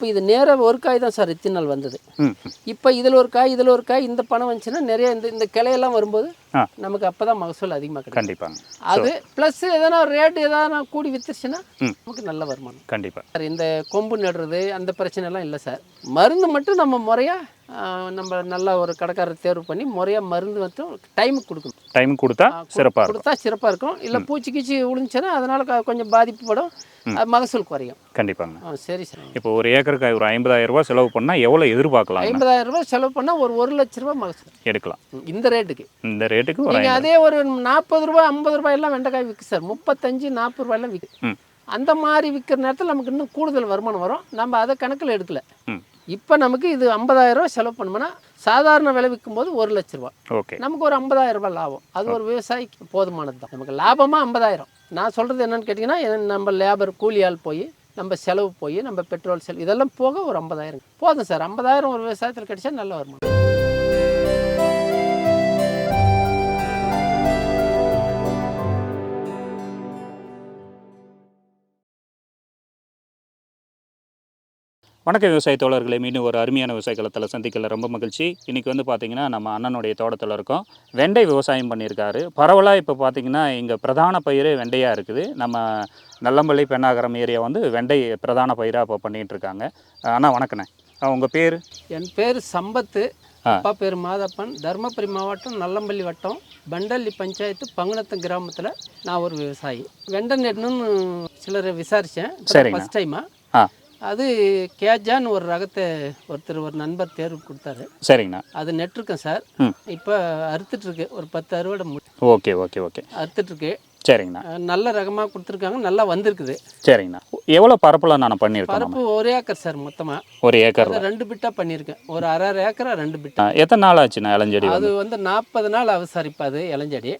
இப்போ இது நேராக ஒரு காய் தான் சார் இத்தனை நாள் வந்தது. இப்போ இதில் ஒரு காய் இதில் ஒரு காய் இந்த பணம் வந்துச்சுன்னா நிறைய இந்த இந்த கிளையெல்லாம் வரும்போது. நமக்கு அப்போ தான் மகசூல் அதிகமாக கிடைக்கும் கண்டிப்பாங்க அது ப்ளஸ் எதனா ரேட் எதனா கூடி வித்துருச்சுன்னா. நமக்கு நல்ல வருமானம் கண்டிப்பாக சார் இந்த கொம்பு நடுறது அந்த பிரச்சனைலாம் இல்லை சார் மருந்து மட்டும் நம்ம முறையாக நம்ம நல்லா ஒரு கடைக்காரர் தேர்வு பண்ணி முறையாக மருந்து மட்டும் டைமுக்கு கொடுக்கணும். டைம் கொடுத்தா சிறப்பாக இருக்கும். கொடுத்தா சிறப்பாக இருக்கும். இல்லை பூச்சி கீச்சி விழுந்துச்சுன்னா அதனால கொஞ்சம் பாதிப்பு படும் மகசூல் குறையும். கண்டிப்பாங்க. சரி சார். இப்போ ஒரு ஏக்கருக்கு ஒரு ஐம்பதாயிரம் ரூபாய் செலவு பண்ணால் எவ்வளோ எதிர்பார்க்கலாம் ஐம்பதாயிரம் ரூபாய் செலவு பண்ணால் ஒரு ஒரு லட்ச ரூபாய் மகசூல். எடுக்கலாம். இந்த ரேட்டுக்கு. இந்த ரேட்டுக்கு நீங்கள் அதே ஒரு நாற்பது ரூபாய் ஐம்பது ரூபாயெல்லாம் வெண்டைக்காய் விற்கு சார். முப்பத்தஞ்சு நாற்பது ரூபாயெல்லாம் விற்கு ம். அந்த மாதிரி விற்கிற நேரத்தில் நமக்கு இன்னும் கூடுதல் வருமானம் வரும். நம்ம அதை கணக்கில் எடுக்கல. இப்போ நமக்கு இது 50000 ரூபாய் செலவு பண்ணோம்னா சாதாரண விலை விற்கும்போது ஒரு லட்ச ரூபா ஓகே. நமக்கு ஒரு 50000 ரூபாய் லாபம். அது ஒரு விவசாயிக்கு போதுமானது தான். நமக்கு லாபமாக ஐம்பதாயிரம்? நான் சொல்கிறது என்னன்னு கேட்டிங்கன்னா நம்ம லேபர் கூலி ஆள் போய் நம்ம செலவு போய் நம்ம பெட்ரோல் செலவு இதெல்லாம் போக ஒரு 50000 போதும் சார். 50000 ஒரு விவசாயத்தில் கிடைச்சா நல்ல வருமானம். வணக்கம் விவசாய தோழர்களே மீண்டும் ஒரு அருமையான விவசாய களத்தில் சந்திக்கல. ரொம்ப மகிழ்ச்சி. இன்றைக்கி வந்து பார்த்திங்கன்னா நம்ம அண்ணனுடைய தோட்டத்தில் இருக்கோம். வெண்டை விவசாயம் பண்ணியிருக்காரு. பரவலாக இப்போ பார்த்திங்கன்னா இங்கே பிரதான பயிர் வெண்டையாக இருக்குது. நம்ம நல்லம்பள்ளி பெண்ணாகரம் ஏரியா வந்து வெண்டை பிரதான பயிராக இப்போ பண்ணிகிட்டு இருக்காங்க அண்ணா வணக்கண்ணே. உங்கள் பேர்? என் பேர் சம்பத்து. அப்பா பேர் மாதப்பன். தருமபுரி மாவட்டம் நல்லம்பள்ளி வட்டம். பண்டல்லி பஞ்சாயத்து பங்குனத்தம் கிராமத்தில் நான் ஒரு விவசாயி. வெண்டை நெடணும்னு சிலரை விசாரித்தேன். ஃபஸ்ட் டைமாக அது கேஜான்னு ஒரு ரகத்தை ஒருத்தர் ஒரு நண்பர் தேர்வு கொடுத்தாரு. சரிங்கண்ணா. அது நெட்டிருக்கேன் சார். இப்போ அறுத்துட்ருக்கு ஒரு பத்து அறுவடை ஓகே ஓகே ஓகே. அறுத்துட்ருக்கு சரிங்கண்ணா. நல்ல ரகமாக கொடுத்துருக்காங்க. நல்லா வந்திருக்குது. சரிங்கண்ணா. எவ்வளோ பரப்பில் நான் பண்ணியிருக்கேன் பரப்பு ஒரு ஏக்கர் சார் மொத்தமாக ஒரு ஏக்கர் ரெண்டு பிட்டாக பண்ணியிருக்கேன். ஒரு அரை அரை ஏக்கரா ரெண்டு பிட்டா. எத்தனை நாள் ஆச்சுண்ணா இளஞ்செடி அது வந்து? நாற்பது நாள் ஆகுது சார் இப்போ அது இளஞ்செடி.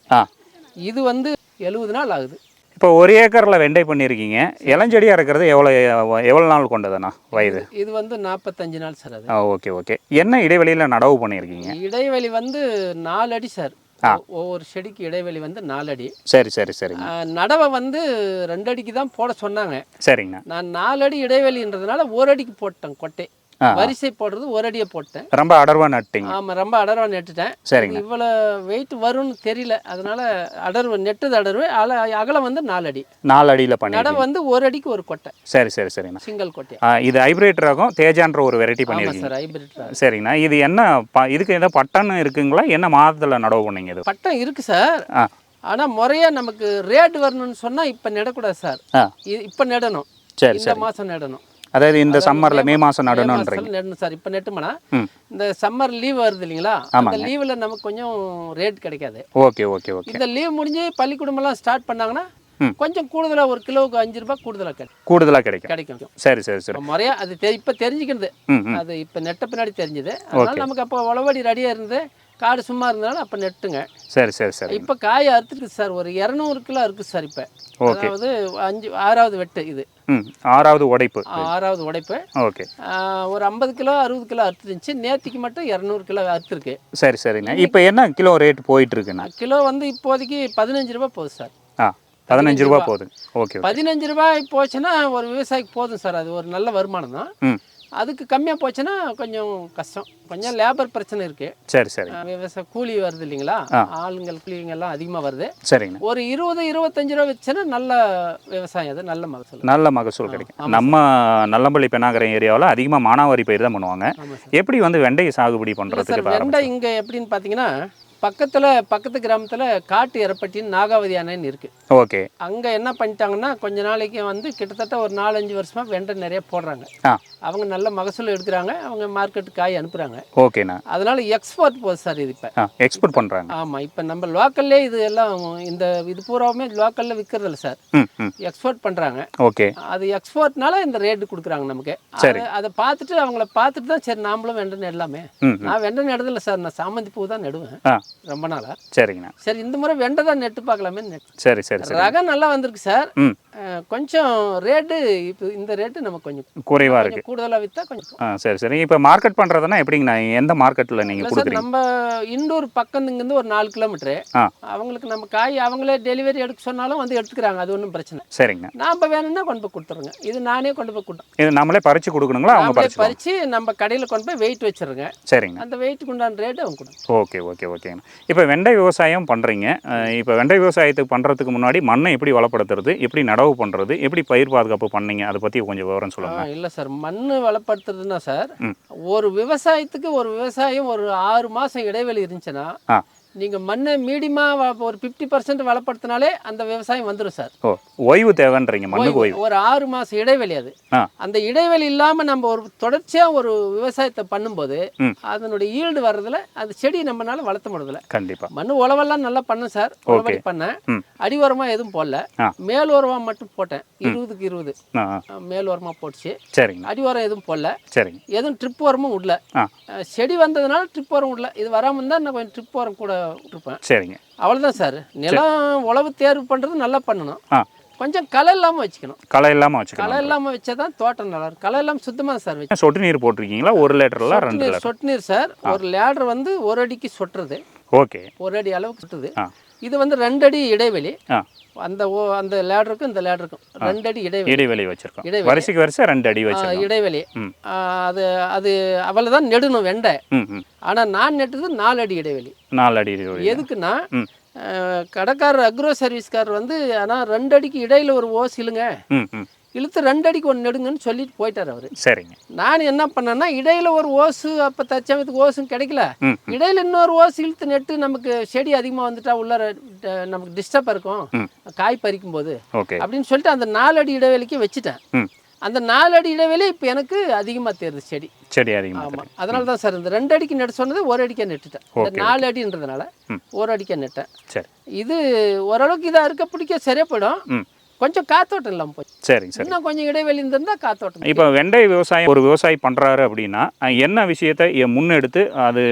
இது வந்து எழுபது நாள் ஆகுது. இப்போ ஒரு ஏக்கரில் வெண்டை பண்ணியிருக்கீங்க. இளஞ்செடியாக இருக்கிறது எவ்வளோ எவ்வளோ நாள் கொண்டதுண்ணா வயது? இது வந்து நாற்பத்தஞ்சு நாள் சார் அது. ஆ ஓகே ஓகே. என்ன இடைவெளியில் நடவு பண்ணியிருக்கீங்க? இடைவெளி வந்து நாலு அடி சார். ஒவ்வொரு செடிக்கு இடைவெளி வந்து நாலு அடி. சரி சரி ஆஹ் நடவை வந்து ரெண்டு அடிக்கு தான் போட சொன்னாங்க. சரிங்கண்ணா. நான் நாலு அடி இடைவெளின்றதுனால ஒரு அடிக்கு போட்டேன் கொட்டை. வரிசை போடுறது ஒரு அடியை போட்டேன். ரொம்ப அடர்வாக நட்டிங்க. ஆமாம் ரொம்ப அடர்வா நெட்டுட்டேன். சரிங்க. இவ்வளோ வெயிட் வரும்னு தெரியல. அதனால அடர்வு நெட்டது அடர்வு அல அகலம் வந்து நாலு அடி. நாலு அடியில் நடை பண்ணிருக்கீங்க வந்து ஒரு அடிக்கு ஒரு கொட்டை. சரி சரி சரிங்கண்ணா சிங்கிள் கொட்டை. இது ஹைப்ரிட் ரகம் தேஜான்ற ஒரு வெரைட்டி பண்ணியிருக்கீங்க. சார் ஹைபிரிட் சரிங்கண்ணா. இது என்ன இதுக்கு ஏதோ பட்டன் இருக்குங்களா? என்ன மாதத்தில் நடவு பண்ணீங்க இது? பட்டம் இருக்கு சார். ஆனால் முறையாக நமக்கு ரேட் வரணும்னு சொன்னால் இப்போ நடக்கூடாது சார். இப்போ நடணும். சரி இந்த மாதம் நடணும். அதாவது இந்த சம்மரில் மே மாதம் மே நடணுன்றீங்க மாசத்துல நடணும் சார் இப்போ நெட்டுமனா இந்த சம்மர் லீவ் வருது இல்லைங்களா? அந்த. லீவில் நமக்கு கொஞ்சம் ரேட் கிடைக்காது. Okay okay okay. இந்த லீவ் முடிஞ்சு பள்ளிக்கூடமெல்லாம் ஸ்டார்ட் பண்ணாங்கன்னா. கொஞ்சம் கூடுதலாக ஒரு கிலோவுக்கு அஞ்சு ரூபாய் கூடுதலாக கிடைக்கும். கூடுதலாக கிடைக்கும். கிடைக்கும். சரி சரி சரி. முறையாக அது இப்போ தெரிஞ்சுக்கிறது. அது இப்போ நெட்ட பின்னாடி தெரிஞ்சுது. அதனால நமக்கு அப்போ உளவாடி ரெடியாக இருந்து காடு சும்மா இருந்தாலும் அப்போ நெட்டுங்க. சரி சரி சரி. இப்போ காய் அறுத்துருக்கு சார் ஒரு இரநூறு கிலோ இருக்குது சார் இப்போ. அதாவது அஞ்சு ஆறாவது வெட்டு இது. ஆறாவது உடைப்பு. ஆறாவது உடைப்பு. ஓகே. ஒரு ஐம்பது கிலோ அறுபது கிலோ அறுத்துருந்துச்சு. நேத்திக்கு மட்டும் இரநூறு கிலோ அறுத்துருக்கு. சரி சரிண்ணா இப்போ என்ன கிலோ ரேட் போயிட்டு இருக்குண்ணா கிலோ வந்து இப்போதைக்கு பதினஞ்சு ரூபாய் போகுது சார். ஆ பதினஞ்சு ரூபா போகுது. ஓகே பதினஞ்சு ரூபாய் போச்சுன்னா ஒரு விவசாயிக்கு போதும் சார். அது ஒரு நல்ல வருமானம் தான். அதுக்கு கம்மியாக போச்சுன்னா கொஞ்சம் கஷ்டம். கொஞ்சம் லேபர் பிரச்சனை இருக்குது சரி சரி. விவசாய கூலி வருது இல்லைங்களா? ஆளுங்கள் கூலிங்கெல்லாம் அதிகமாக வருது. சரிங்கண்ணா ஒரு இருபது இருபத்தஞ்சு ரூபா வச்சுன்னா நல்ல விவசாயம் அது நல்ல மகசூல். நல்ல மகசூல் கிடைக்கும். நம்ம நல்லம்பள்ளி பெண்ணாகரம் ஏரியாவில் அதிகமாக மானாவாரி பயிர் தான் பண்ணுவாங்க. எப்படி வந்து வெண்டை சாகுபடி பண்ணுறதுக்கு சார் வெண்டை இங்கே எப்படின்னு பார்த்தீங்கன்னா பக்கத்தில் பக்கத்து கிராமத்தில் காட்டு எரப்பட்டின்னு நாகாவதி அணைன்னு இருக்குது ஓகே. அங்கே என்ன பண்ணிட்டாங்கன்னா கொஞ்ச நாளைக்கு வந்து கிட்டத்தட்ட ஒரு நாலஞ்சு வருஷமாக வெண்டை நிறைய போடுறாங்க. அவங்க நல்ல மகசூல் எடுக்கிறாங்க அவங்க மார்க்கெட்டு காய் அனுப்புகிறாங்க ஓகேண்ணா. அதனால எக்ஸ்போர்ட் போகுது சார் இது இப்போ. எக்ஸ்போர்ட் பண்ணுறாங்க ஆமாம் இப்போ நம்ம லோக்கல்லே இது எல்லாம் இந்த இது பூராவுமே லோக்கலில் விற்கிறதில்ல சார். எக்ஸ்போர்ட் பண்ணுறாங்க ஓகே. அது எக்ஸ்போர்ட்னால இந்த ரேட்டு கொடுக்குறாங்க நமக்கு. சரி. அதை- பார்த்துட்டு அவங்கள பார்த்துட்டு தான் சரி நாமளும் வெண்டை நடலாமே. நான் வெண்டை நடுதில்ல சார் நான் சாமந்தி பூ தான் நடுவேன். ரொம்ப நாளா? சரிங்கண்ணா. சரி இந்த முறை வெண்டை தான் நெட்டு பார்க்கலாமே. சரி சரி ரகம் நல்லா வந்திருக்கு சார். ம். கொஞ்சம் ரேட்டு இப்போ இந்த ரேட்டு நமக்கு கொஞ்சம் குறைவாக இருக்குது கூடுதலாக விற்றா கொஞ்சம் ஆ சரி சரி. இப்போ மார்க்கெட் பண்ணுறதுனா எப்படிங்கண்ணா? எந்த மார்க்கெட்டில் நீங்கள் கொடுக்குறீங்க? நம்ம இண்டூர் பக்கத்துலேருந்து ஒரு நாலு கிலோமீட்ரு. அவங்களுக்கு நம்ம காய் அவங்களே டெலிவரி எடுக்க சொன்னாலும் வந்து எடுத்துக்கிறாங்க. அது ஒன்றும் பிரச்சனை சரிங்க. நாம் வேணும்னா கொண்டு போய் கொடுத்துருங்க. இது நானே கொண்டு போய் கொடுத்தேன் இது நம்மளே பறித்து கொடுக்கணுங்களா? அவங்க பறிச்சு பறித்து நம்ம கடையில் கொண்டு போய் வெயிட் வச்சிருங்க. சரிங்க. அந்த வெயிட்டுக்கு உண்டான ரேட்டு அவங்க கொடுங்க ஓகே ஓகே ஓகேங்க. இப்போ வெண்டை விவசாயம் பண்ணுறீங்க இப்போ வெண்டை விவசாயத்துக்கு பண்ணுறதுக்கு முன்னாடி மண்ணை எப்படி வளப்படுத்துறது? எப்படி நடவு பண்ணுறது எப்படி பயிர் பாதுகாப்பு பண்ணீங்க? அதை பற்றி கொஞ்சம் விவரம் சொல்லுங்கள் இல்லை சார். மண் வளப்படுத்துறதுன்னா சார். ஒரு விவசாயத்துக்கு ஒரு விவசாயம் ஒரு ஆறு மாதம் இடைவெளி இருந்துச்சுன்னா நீங்கள் மண்ணை மீடியமாக ஒரு ஃபிஃப்டி பர்சன்ட் வளப்படுத்தினாலே அந்த விவசாயம் வந்துடும் சார். ஓ ஓய்வு தேவைன்றீங்க மண்ணுக்கு ஓய்வு. ஒரு ஆறு மாதம் இடைவெளி அது. அந்த இடைவெளி இல்லாமல் நம்ம ஒரு தொடர்ச்சியாக ஒரு விவசாயத்தை பண்ணும்போது. அதனுடைய ஈல்டு வர்றதுல அந்த செடி நம்மனால வளர்த்த முடியல கண்டிப்பாக மண் உழவெல்லாம் நல்லா பண்ணேன் சார். உழவடி பண்ணேன். அடி உரமாக எதுவும் போடல. மேல் உரமாக மட்டும் போட்டேன். இருபதுக்கு இருபது. மேல் உரமாக போட்டுச்சு. சரிங்க. அடி உரம் எதுவும் போடல. சரிங்க. எதுவும் ட்ரிப் உரமும் விடல செடி வந்ததுனால ட்ரிப் உரம் விடல இது வராமல் இருந்தால் கொஞ்சம் ட்ரிப் உரம் கூட விட்டுருப்பேன். சரிங்க. அவ்வளோதான் சார். நிலம் உழவு தேர்வு பண்ணுறது நல்லா பண்ணணும். கொஞ்சம் களை இல்லாமல் வச்சுக்கணும். களை இல்லாமல் களை வச்சுக்கலாம் இல்லாமல் வச்சா தான் தோட்டம் நல்லா இருக்கும். களை இல்லாமல் சுத்தமாக சார் வச்சு சொட்டு நீர் போட்டிருக்கீங்களா? ஒரு லிட்டரில் ரெண்டு சொட்டு நீர் லிட்டர். சொட்டு நீர் சார். ஒரு லேடர் வந்து ஒரு அடிக்கு சொட்டுறது. ஓகே. ஒரு அடி அளவுக்கு சுட்டுது. இது வந்து ரெண்டு அடி இடைவெளி அந்த ஓ அந்த லேடருக்கும் இந்த லேடருக்கும் ரெண்டு அடி இடைவெளி. இடைவெளி வச்சிருக்கோம். இடைவெளி. வரிசைக்கு வரிசை ரெண்டு அடி வச்சிருக்கோம். இடைவெளி. அது அது அவளை தான் நெடணும் வெண்டை. ஆனால் நான் நெட்டது நாலு அடி இடைவெளி. நாலு அடி இடைவெளி. எதுக்குன்னா கடைக்காரர் அக்ரோ சர்வீஸ்காரர் வந்து ஆனால் ரெண்டு அடிக்கு இடையில ஒரு ம் ம். இழுத்து ரெண்டு அடிக்கு ஒன்று நெடுங்கன்னு சொல்லிட்டு போயிட்டார் அவர். சரிங்க. நான் என்ன பண்ணேன்னா இடையில ஒரு ஓசு அப்போ தற்சமயத்துக்கு ஓசும் கிடைக்கல. இடையில இன்னொரு ஓசு இழுத்து நெட்டு நமக்கு செடி அதிகமாக வந்துட்டா உள்ளார நமக்கு டிஸ்டர்ப் இருக்கும். காய் பறிக்கும் போது அப்படின்னு சொல்லிட்டு அந்த நாலு அடி இடைவெளிக்கு வச்சுட்டேன். அந்த நாலு அடி இடைவெளி இப்போ எனக்கு அதிகமாக தெரியுது செடி. செடி அதிகமாக அதனால தான் சார் இந்த ரெண்டு அடிக்கு நெட் சொன்னது ஒரு அடிக்கே நெட்டுட்டேன். இந்த நாலு அடின்றதுனால. ஒரு அடிக்கே நெட்டேன். சரி. இது ஓரளவுக்கு இதாக இருக்க பிடிக்க சரியா போயிடும். கொஞ்சம் காத்தோட்டம் இல்லாமல் போச்சு. சரிங்க சரி இன்னும் கொஞ்சம் இடைவெளி இருந்திருந்தா காத்தோட்டம் இப்போ வெண்டை விவசாயம் ஒரு விவசாயி பண்ணுறாரு அப்படின்னா என்ன விஷயத்தை முன்னெடுத்து அது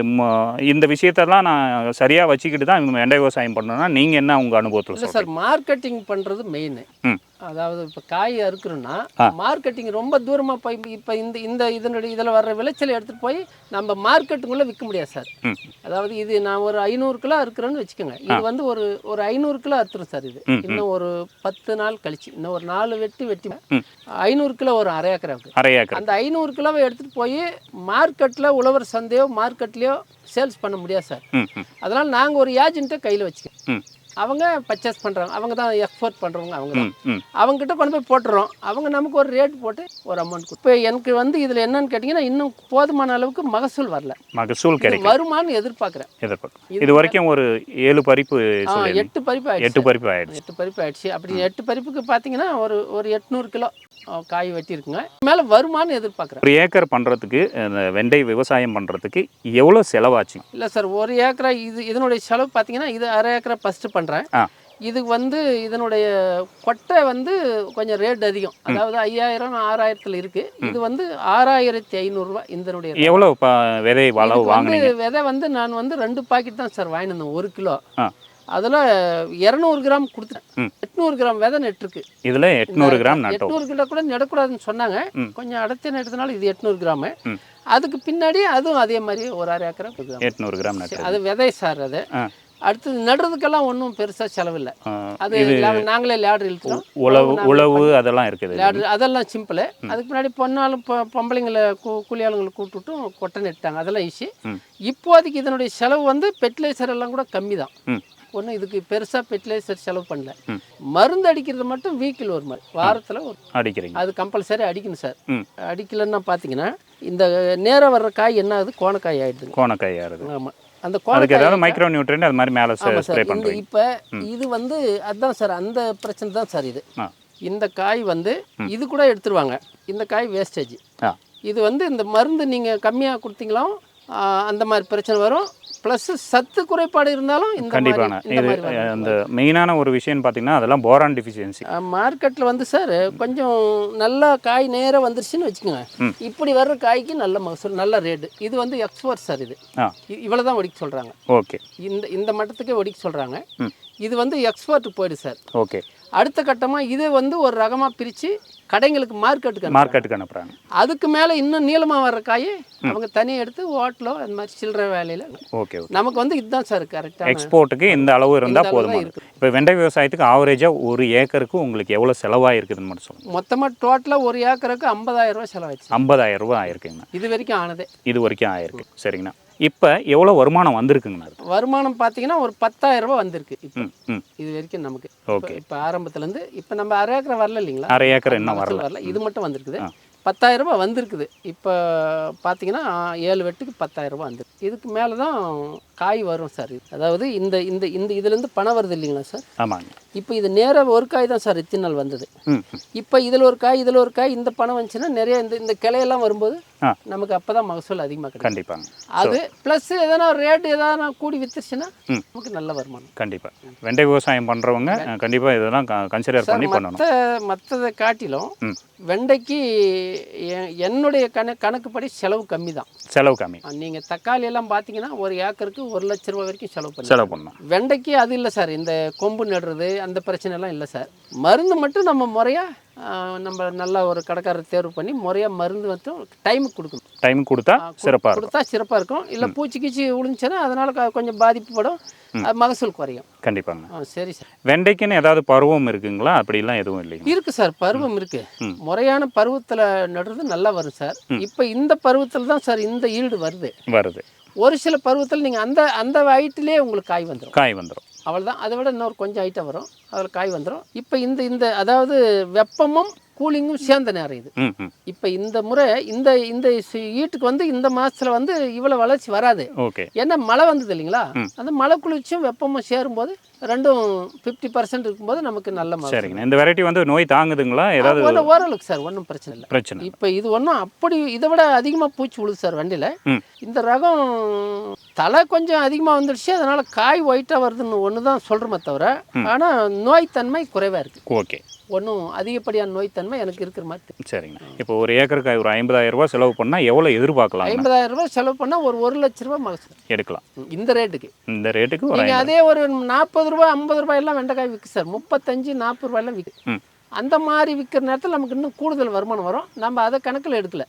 இந்த விஷயத்தெல்லாம் நான் சரியாக வச்சுக்கிட்டு தான் வெண்டை விவசாயம் பண்ணணும்னா நீங்கள் என்ன உங்கள் அனுபவத்தில் சார் மார்க்கெட்டிங் பண்ணுறது மெயின் ம். அதாவது இப்போ காய் அறுக்கிறோன்னா. மார்க்கெட்டிங் ரொம்ப தூரமாக போய் இப்போ இந்த இந்த இதனுடைய இதில் வர்ற விளைச்சலை எடுத்துகிட்டு போய் நம்ம மார்க்கெட்டுக்குள்ளே விற்க முடியாது சார். அதாவது இது நான் ஒரு ஐநூறு கிலோ அறுக்கிறேன்னு வச்சுக்கோங்க. இது வந்து ஒரு ஒரு ஐநூறு கிலோ அறுத்துரும் சார் இது. இன்னும் ஒரு பத்து நாள் கழிச்சு இன்னும் ஒரு நாலு வெட்டி வெட்டி. ஐநூறு கிலோ ஒரு அரை ஏக்கராவுக்கு ஏக்கர். அந்த ஐநூறு கிலோவை எடுத்துகிட்டு போய் மார்க்கெட்டில் உழவர் சந்தையோ மார்க்கெட்லேயோ சேல்ஸ் பண்ண முடியாது சார். அதனால் நாங்கள் ஒரு ஏஜென்ட்டை கையில் வச்சுக்கோம் அவங்க பர்ச்சேஸ் பண்ணுறாங்க அவங்க தான் எக்ஸ்போர்ட் பண்ணுறவங்க அவங்க தான். அவங்ககிட்ட கொண்டு போய் போட்டுறோம். அவங்க நமக்கு ஒரு ரேட் போட்டு ஒரு அமௌண்ட் இப்போ எனக்கு வந்து இதில் என்னன்னு கேட்டிங்கன்னா இன்னும் போதுமான அளவுக்கு மகசூல் வரல. மகசூல் கிடைக்கும் வருமானு எதிர்பார்க்குறேன். எதிர்பார்க்கும் இது வரைக்கும் ஒரு ஏழு பறிப்பு எட்டு பறிப்பு எட்டு பறிப்பு ஆயிடுச்சு. எட்டு பறிப்பு ஆயிடுச்சு. அப்படி எட்டு பறிப்புக்கு பார்த்தீங்கன்னா ஒரு ஒரு எட்நூறு கிலோ காய் வெட்டியிருக்குங்க. மேலே வருமானு எதிர்பார்க்குறேன். ஒரு ஏக்கர் பண்ணுறதுக்கு வெண்டை விவசாயம் பண்ணுறதுக்கு எவ்வளோ செலவாச்சு? இல்லை சார் ஒரு ஏக்கரா இது இதனுடைய செலவு பார்த்தீங்கன்னா இது அரை ஏக்கரா ஃபஸ்ட்டு பண்ணுறேன் இது வந்து இதனுடைய கொட்டை வந்து கொஞ்சம் ரேட் அதிகம். அதாவது ஐயாயிரம் ஆறாயிரத்தில் இருக்குது இது வந்து ஆறாயிரத்தி ஐநூறுரூவா இதனுடைய எவ்வளோ விதை விதை வந்து நான் வந்து ரெண்டு பாக்கெட் தான் சார் வந்தேன் ஒரு கிலோ. அதில் இரநூறு கிராம் கொடுத்தேன் ம். எட்நூறு கிராம் விதை நெட்டிருக்கு. இதில் எட்நூறு கிராம் எட்நூறு கிலோ கூட நடக்கூடாதுன்னு சொன்னாங்க. கொஞ்சம் அடர்த்தி நெடுத்தனால இது எட்நூறு கிராமு. அதுக்கு பின்னாடி அதுவும் அதே மாதிரி ஒரு அரை ஏக்கரா எட்நூறு கிராம் அது விதை சார் அது. அடுத்தது நடுறதுக்கெல்லாம் ஒன்றும் பெருசாக செலவில்லை. அது நாங்க- நாங்களே லேடர் இழுத்துறோம் உழவு உழவு அதெல்லாம் இருக்குது லேடர் அதெல்லாம் சிம்பிள் அதுக்கு முன்னாடி பொண்ணாலும் பொம்பளைங்களை கூ கூலி ஆளுங்களை கூப்பிட்டுட்டும் கொட்டை நெட்டாங்க. அதெல்லாம் ஈஸி. இப்போதைக்கு இதனுடைய செலவு வந்து ஃபெர்டிலைசர் எல்லாம் கூட கம்மி தான் ஒன்றும் இதுக்கு பெருசாக ஃபெர்டிலைசர் செலவு பண்ணல. மருந்து அடிக்கிறது மட்டும் வீக்கில் ஒரு மாதிரி வாரத்தில் ஒரு அடிக்கிறீங்க. அது கம்பல்சரி அடிக்கணும் சார். அடிக்கலைன்னா பார்த்தீங்கன்னா இந்த நேராக வர்ற காய் என்ன ஆகுது? கோணக்காய் ஆயிடுதுங்க. கோணக்காய் ஆறுது ஆமாம் அந்த கோணக்காய் மைக்ரோ நியூட்ரியன் அது மாதிரி மேலே ஸ்ப்ரே பண்ணுறீங்க இப்போ இது வந்து அதுதான் சார் அந்த பிரச்சனை தான் சார் இது. இந்த காய் வந்து இது கூட எடுத்துருவாங்க. இந்த காய் வேஸ்டேஜ் இது வந்து இந்த மருந்து நீங்கள் கம்மியாக கொடுத்தீங்களாம் ஆ, அந்த மாதிரி பிரச்சனை வரும். ப்ளஸ் சத்து குறைபாடு இருந்தாலும் கண்டிப்பான இது. அந்த மெயினான ஒரு விஷயம்னு பார்த்தீங்கன்னா அதெல்லாம் போரான் டிஃபிஷியன்சி மார்க்கெட்டில் வந்து சார் கொஞ்சம் நல்லா காய் நேராக வந்துருச்சுன்னு வச்சுக்கோங்க. இப்படி வர்ற காய்க்கு நல்ல மகசூல் நல்ல ரேட்டு இது வந்து எக்ஸ்போர்ட் சார் இது. இவ்வளோ தான் ஒடிக்க சொல்கிறாங்க ஓகே. இந்த இந்த மட்டத்துக்கே ஒடிக்க சொல்கிறாங்க இது வந்து எக்ஸ்போர்ட்டுக்கு போயிடுது சார் ஓகே. அடுத்த கட்டமாக இது வந்து ஒரு ரகமாக பிரித்து கடைங்களுக்கு மார்க்கெட்டுக்கு மார்க்கெட்டுக்கு அனுப்புகிறாங்க அதுக்கு மேலே இன்னும் நீளமாக வர்ற காய் அவங்க தனியாக எடுத்து ஹோட்டலோ அந்த மாதிரி சில்லறை வேலையில் ஓகே நமக்கு வந்து இதுதான் சார் கரெக்டாக எக்ஸ்போர்ட்டுக்கு இந்த அளவு இருந்தால் போதுமானது. இப்போ வெண்டை விவசாயத்துக்கு ஆவரேஜாக ஒரு ஏக்கருக்கு உங்களுக்கு எவ்வளோ செலவாயிருக்குதுன்னு மட்டும் சொல்லுங்கள் மொத்தமாக டோட்டலாக ஒரு ஏக்கருக்கு 50000 ரூபாய் செலவாச்சு ஐம்பதாயிரம் ரூபாய் ஆயிருக்குங்கண்ணா இது வரைக்கும் ஆனதே. இது வரைக்கும் ஆயிருக்கு. சரிங்கண்ணா. இப்போ எவ்வளோ வருமானம் வந்திருக்குங்கண்ணா வருமானம் பார்த்தீங்கன்னா ஒரு 10000 ரூபாய் வந்திருக்கு இப்போ. இது வரைக்கும் நமக்கு. ஓகே. இப்போ ஆரம்பத்துலேருந்து இப்போ நம்ம அரை ஏக்கரை வரல இல்லைங்களா? அரை ஏக்கர் இன்னும் வரல. வரல. இது மட்டும் வந்திருக்குது. 10000 ரூபாய் வந்திருக்குது. இப்போ பார்த்தீங்கன்னா ஏழு வெட்டுக்கு 10000 ரூபாய் வந்திருக்கு. இதுக்கு மேலே தான் காய் வரும் சார். அதாவது இந்த இந்த இந்த இதுலேருந்து பணம் வருது இல்லைங்களா சார்? ஆமாங்க. இப்போ இது நேராக ஒரு காய் தான் சார் இத்தனை நாள் வந்தது. இப்போ இதில் ஒரு காய் இதில் ஒரு காய் இந்த பணம் வந்துச்சுன்னா நிறைய இந்த இந்த கிளையெல்லாம் வரும்போது. நமக்கு அப்போ தான் மகசூல் அதிகமாக கிடைக்கும். கண்டிப்பாங்க. அது ப்ளஸ் எதனா ரேட் எதனா கூடி வித்துருச்சுன்னா. நமக்கு நல்ல வருமானம். கண்டிப்பாக வெண்டை விவசாயம் பண்ணுறவங்க கண்டிப்பாக இதெல்லாம் கன்சிடர் பண்ணி பண்ணணும். மற்ற மற்றதை காட்டிலும். வெண்டைக்கு என்னுடைய கண கணக்குப்படி செலவு கம்மி தான் செலவு கம்மி. நீங்கள் தக்காளி எல்லாம் பார்த்தீங்கன்னா ஒரு ஏக்கருக்கு ஒரு லட்ச ரூபாய் வரைக்கும் செலவு பண்ணி செலவு பண்ணணும். வெண்டைக்கு அது இல்லை சார் இந்த கொம்பு நடுறது அந்த பிரச்சனை எல்லாம் இல்லை சார் மருந்து மட்டும் நம்ம முறையாக நம்ம நல்லா ஒரு கடைக்காரர் தேர்வு பண்ணி முறையாக மருந்து மட்டும் டைமுக்கு கொடுக்கணும். டைம் கொடுத்தா சிறப்பாக இருக்கும். கொடுத்தா சிறப்பாக இருக்கும். இல்லை பூச்சி கீச்சி விழுந்துச்சுன்னா அதனால கொஞ்சம் பாதிப்புப்படும் அது மகசூல் குறையும். கண்டிப்பாங்க. சரி சார். வெண்டைக்குன்னு ஏதாவது பருவம் இருக்குங்களா? அப்படிலாம் எதுவும் இல்லைங்க இருக்கு சார் பருவம் இருக்கு. ம். முறையான பருவத்தில் நடுறது நல்லா வரும் சார். இப்போ இந்த பருவத்தில் தான் சார் இந்த ஈல்டு வருது. வருது. ஒரு சில பருவத்தில் நீங்கள் அந்த அந்த ஹைட்டிலே உங்களுக்கு காய் வந்துடும் காய் வந்துடும் அவ்வளோதான் அதை விட இன்னொரு கொஞ்சம் ஹைட்டாக வரும். அதில் காய் வந்துடும் இப்போ இந்த இந்த அதாவது வெப்பமும் கூலிங்கும் சேர்ந்த நேரம் இது. இப்போ இந்த முறை இந்த இந்த ஈட்டுக்கு வந்து இந்த மாதத்தில் வந்து இவ்வளோ வளர்ச்சி வராது. ஏன்னா மழை வந்தது இல்லைங்களா. அந்த மழை குளிர்ச்சியும் வெப்பமும் சேரும்போது ரெண்டும் ஃபிஃப்டி பர்சன்ட் இருக்கும்போது நமக்கு நல்ல மழை. சரிங்கண்ணா. இந்த வெரைட்டி வந்து நோய் தாங்குதுங்களா? ஏதாவது ஓரளவுக்கு சார் ஒன்றும் பிரச்சனை இல்லை. பிரச்சனை இப்போ இது ஒன்றும் அப்படி இதை விட அதிகமாக பூச்சி விழுது சார் வண்டியில். இந்த ரகம் தலை கொஞ்சம் அதிகமாக வந்துடுச்சு அதனால் காய் ஒயிட்டாக வருதுன்னு ஒன்று தான் சொல்கிறோமே தவிர ஆனால் நோய்த்தன்மை குறைவாக இருக்குது ஓகே. ஒன்றும் அதிகப்படியான நோய்த்தன்மை எனக்கு இருக்கிற மாதிரி. சரிங்கண்ணா. இப்போ ஒரு ஏக்கருக்கு ஒரு ஐம்பதாயிரம் ரூபாய் செலவு பண்ணால் எவ்வளோ எதிர்பார்க்கலாம் ஐம்பதாயிரம் ரூபாய் செலவு பண்ணால் ஒரு ஒரு லட்ச ரூபாய் மகசூல். எடுக்கலாம். இந்த ரேட்டுக்கு. இந்த ரேட்டுக்கு நீங்கள் அதே ஒரு நாற்பது ரூபாய் ஐம்பது ரூபாயெல்லாம் வெண்டைக்காய் விற்கு சார். முப்பத்தஞ்சு நாற்பது ரூபாயெல்லாம் விற்கு ம். அந்த மாதிரி விற்கிற நேரத்தில் நமக்கு இன்னும் கூடுதல் வருமானம் வரும். நம்ம அதை கணக்கில் எடுக்கல.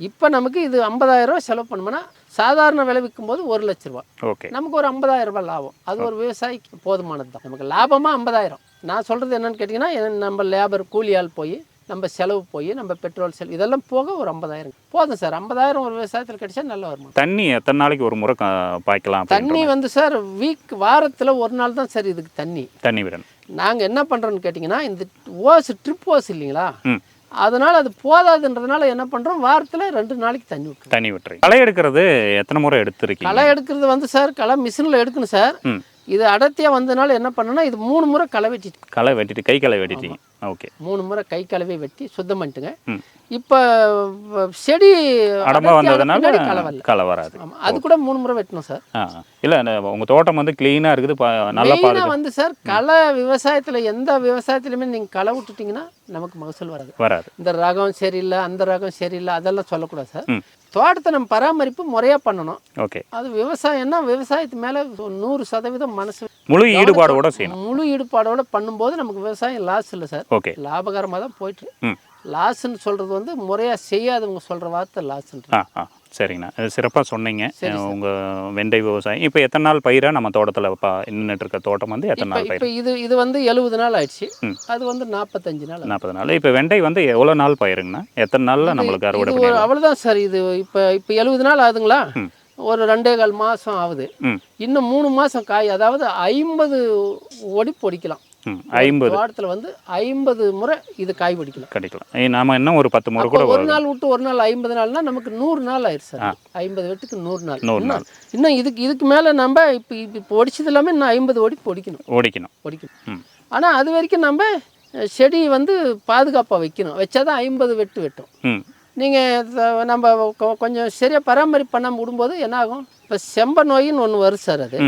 இப்போ நமக்கு இது 50000 ரூபாய் செலவு பண்ணோம்னா சாதாரண விலை விற்கும்போது ஒரு லட்ச ரூபா ஓகே. நமக்கு ஒரு 50000 ரூபாய் லாபம். அது ஒரு விவசாயிக்கு போதுமானது தான். நமக்கு லாபமாக ஐம்பதாயிரம். நான் சொல்கிறது என்னன்னு கேட்டிங்கன்னா நம்ம லேபர் கூலி ஆள் போய் நம்ம செலவு போய் நம்ம பெட்ரோல் செலவு இதெல்லாம் போக ஒரு 50000 போதும் சார். 50000 ஒரு விவசாயத்தில் கிடைச்சா நல்ல வருமானம். தண்ணி எத்தனை நாளைக்கு ஒரு முறை பாய்க்கலாம் தண்ணி வந்து சார் வீக் வாரத்தில் ஒரு நாள் தான் சார் இதுக்கு தண்ணி. தண்ணி விடணும். நாங்கள் என்ன பண்ணுறோன்னு கேட்டிங்கன்னா இந்த ஓஸ் ட்ரிப் ஓஸ் இல்லைங்களா? அதனால் அது போதாதுன்றதுனால என்ன பண்ணுறோம் வாரத்தில் ரெண்டு நாளைக்கு தண்ணி விட்டுரும் தண்ணி விட்டுறீங்க களை எடுக்கிறது எத்தனை முறை எடுத்திருக்கீங்க? களை எடுக்கிறது வந்து சார் களை மிஷினில் எடுக்கணும் சார். இது அடர்த்தியாக வந்ததுனால என்ன பண்ணேன்னா இது மூணு முறை களை வெட்டிட்டு களை வெட்டிட்டு கை களை வெட்டிட்டீங்க. ஓகே. மூணு முறை கை கலவை வெட்டி சுத்தம் பண்ணிட்டுங்க. இப்போ செடி அடர்த்தியான வந்ததுனால களை வராது. அது கூட மூணு முறை வெட்டணும் சார். இல்லை உங்கள் தோட்டம் வந்து க்ளீனாக இருக்குது நல்லா பாதுகா வந்து சார் களை விவசாயத்தில் எந்த விவசாயத்துலையுமே நீங்கள் களை விட்டுட்டீங்கன்னா நமக்கு மகசூல் வராது. வராது. இந்த ரகம் சரியில்லை அந்த ரகம் சரியில்லை அதெல்லாம் சொல்லக்கூடாது சார். தோட்டத்தை நம்ம பராமரிப்பு முறையாக பண்ணணும். ஓகே. அது விவசாயம்னா விவசாயத்து மேலே நூறு சதவீதம் மனசு முழு ஈடுபாடோட செய்யணும். முழு ஈடுபாடோட பண்ணும்போது நமக்கு விவசாயம் லாஸ் இல்லை சார். ஓகே. லாபகரமாக தான் போயிட்டு லாஸ்ன்னு சொல்கிறது வந்து முறையாக செய்யாதவங்க சொல்கிற வார்த்தை லாஸ்ன்ற ஆ ஆ. சரிங்கண்ணா. சிறப்பாக சொன்னீங்க. உங்கள் வெண்டை விவசாயம். இப்போ எத்தனை நாள் பயிராக நம்ம தோட்டத்தில் பா நின்றுட்டு இருக்க தோட்டம் வந்து எத்தனை நாள் பயிர்? இப்போ இது இது வந்து எழுபது நாள் ஆயிடுச்சு. அது வந்து நாற்பத்தஞ்சு நாள். நாற்பது நாள். இப்போ வெண்டை வந்து எவ்வளோ நாள் பயிருங்கண்ணா? எத்தனை நாளில் நம்மளுக்கு அறுவடை பண்ணிடலாம் அவ்வளோதான் சார். இது இப்போ இப்போ எழுபது நாள் ஆகுதுங்களா. ஒரு ரெண்டே கால் மாதம் ஆகுது. இன்னும் மூணு மாதம் காய் அதாவது ஐம்பது ஒடி பொடிக்கலாம் ஐம்பது. தோட்டத்தில் வந்து ஐம்பது முறை இது காய் பிடிக்கலாம் கிடைக்கலாம் நாம இன்னும் ஒரு பத்து முறை கூட ஒரு நாள் விட்டு ஒரு நாள் ஐம்பது நாள்னா நமக்கு நூறு நாள் ஆயிடுச்சு சார். ஐம்பது வெட்டுக்கு நூறு நாள். நூறு இன்னும் இன்னும் இதுக்கு இதுக்கு மேலே நம்ம இப்போ இப்போ ஒடிச்சது இல்லாமல் இன்னும் ஐம்பது ஒடி பொடிக்கணும். ஓடிக்கணும் ஒடிக்கணும். ம். ஆனால் அது வரைக்கும் நம்ம செடி வந்து பாதுகாப்பாக வைக்கணும். வச்சாதான் ஐம்பது வெட்டு வெட்டும். நீங்கள் நம்ம கொஞ்சம் சரியாக பராமரிப்பு பண்ணாமல் விடும்போது என்ன ஆகும்? இப்போ செம்ப நோயின்னு ஒன்று வரும் சார் அது.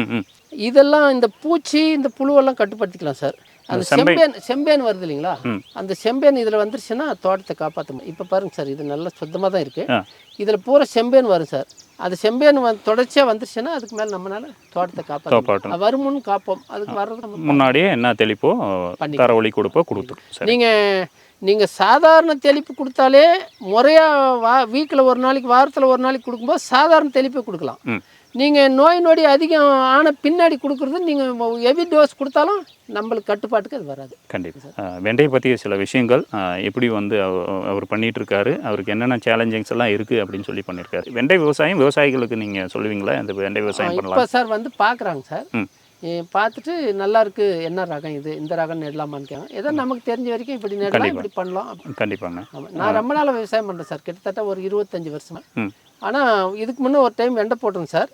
இதெல்லாம் இந்த பூச்சி இந்த புழுவெல்லாம் கட்டுப்படுத்திக்கலாம் சார். அந்த செம்பை செம்பேன் செம்பேன் வருது இல்லைங்களா. அந்த செம்பேன் இதில் வந்துருச்சுன்னா தோட்டத்தை காப்பாற்ற இப்போ பாருங்க சார் இது நல்லா சுத்தமாக தான் இருக்குது ஆ. இதில் பூரா செம்பேன் வரும் சார். அது செம்பேன் வந்து தொடர்ச்சியாக வந்துருச்சுன்னா அதுக்கு மேலே நம்மளால தோட்டத்தை காப்பாற்ற காப்பாற்றணும். வருமுன்னு காப்போம். அதுக்கு வர்றது முன்னாடியே என்ன தெளிப்போ. தரவழி கொடுப்போ கொடுத்துரும். சரி. நீங்கள் நீங்கள் சாதாரண தெளிப்பு கொடுத்தாலே முறையாக வா வீக்கில் ஒரு நாளைக்கு வாரத்தில் ஒரு நாளைக்கு கொடுக்கும்போது சாதாரண தெளிப்பை கொடுக்கலாம். நீங்கள் நோய் நொடி அதிகம் ஆன பின்னாடி கொடுக்குறது நீங்கள் ஹெவி டோஸ் கொடுத்தாலும் நம்மளுக்கு கட்டுப்பாட்டுக்கு அது வராது. கண்டிப்பாக வெண்டையை பற்றி சில விஷயங்கள் எப்படி வந்து அவ- அவர் பண்ணிட்டு இருக்காரு அவருக்கு என்னென்ன சேலஞ்சிங்ஸ் எல்லாம் இருக்குது அப்படின்னு சொல்லி பண்ணியிருக்காரு வெண்டை விவசாயம் விவசாயிகளுக்கு நீங்கள் சொல்லுவீங்களா? இந்த வெண்டை விவசாயம் இப்போ சார் வந்து பார்க்குறாங்க சார். பார்த்துட்டு நல்லா இருக்கு என்ன ரகம் இது இந்த ரகம் நடலாமான்னு கேட்காங்க ஏதோ நமக்கு தெரிஞ்ச வரைக்கும் இப்படி நடலாம். இப்படி பண்ணலாம். கண்டிப்பாங்க. நான் ரொம்ப நாளாக விவசாயம் பண்ணுறேன் சார். கிட்டத்தட்ட ஒரு இருபத்தஞ்சி வருஷமா. ஆனால் இதுக்கு முன்னே ஒரு டைம் வெண்டை போட்டோங்க சார்.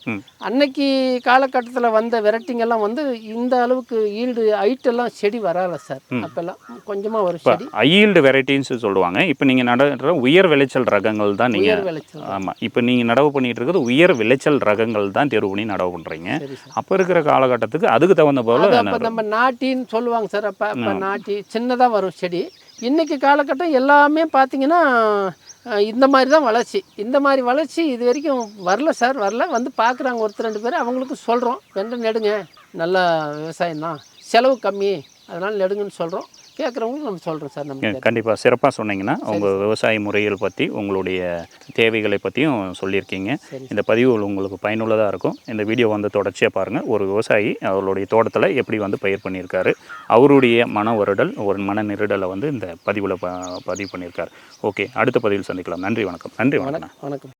அன்னைக்கு காலகட்டத்தில் வந்த வெரைட்டிங் எல்லாம் வந்து இந்த அளவுக்கு ஈல்டு ஹைட் எல்லாம் செடி வரல சார். அப்போல்லாம் கொஞ்சமாக ஒரு இப்போ செடி. ஐல்டு வெரைட்டின்னு சொல்லுவாங்க. இப்போ நீங்கள் நடுற உயர் விளைச்சல் ரகங்கள் தான் நீங்கள் விளைச்சல் ஆமாம் இப்போ நீங்கள் நடவு பண்ணிட்டு இருக்கிறது உயர் விளைச்சல் ரகங்கள் தான் தேர்வு பண்ணி நடவு பண்ணுறீங்க அப்போ இருக்கிற காலகட்டத்துக்கு அதுக்கு தகுந்த போல நம்ம நாட்டின்னு சொல்லுவாங்க சார். அப்போ அப்போ நாட்டி சின்னதாக வரும் செடி. இன்றைக்கி காலகட்டம் எல்லாமே பார்த்தீங்கன்னா இந்த மாதிரி தான் வளர்ச்சி. இந்த மாதிரி வளர்ச்சி இது வரைக்கும் வரல சார் வரல. வந்து பார்க்குறாங்க ஒருத்தர் ரெண்டு பேர். அவங்களுக்கும் சொல்கிறோம் வெண்டை நெடுங்க. நல்ல விவசாயம் தான் செலவு கம்மி. அதனால் நெடுங்கன்னு சொல்கிறோம் கேட்குறவங்களுக்கு நம்ம சொல்கிறோம் சார் நம்ம கண்டிப்பாக சிறப்பாக சொன்னீங்கன்னா உங்கள் விவசாய முறைகள் பற்றி உங்களுடைய தேவைகளை பற்றியும் சொல்லியிருக்கீங்க. இந்த பதிவு உங்களுக்கு பயனுள்ளதாக இருக்கும். இந்த வீடியோ வந்து தொடர்ச்சியாக பாருங்கள் ஒரு விவசாயி அவருடைய தோட்டத்தில் எப்படி வந்து பயிர் பண்ணியிருக்காரு அவருடைய மன வருடல் ஒரு மன நெருடலை வந்து இந்த பதிவில் ப பதிவு பண்ணியிருக்காரு. ஓகே அடுத்த பதிவில் சந்திக்கலாம். நன்றி வணக்கம். நன்றி வணக்கம் வணக்கம்.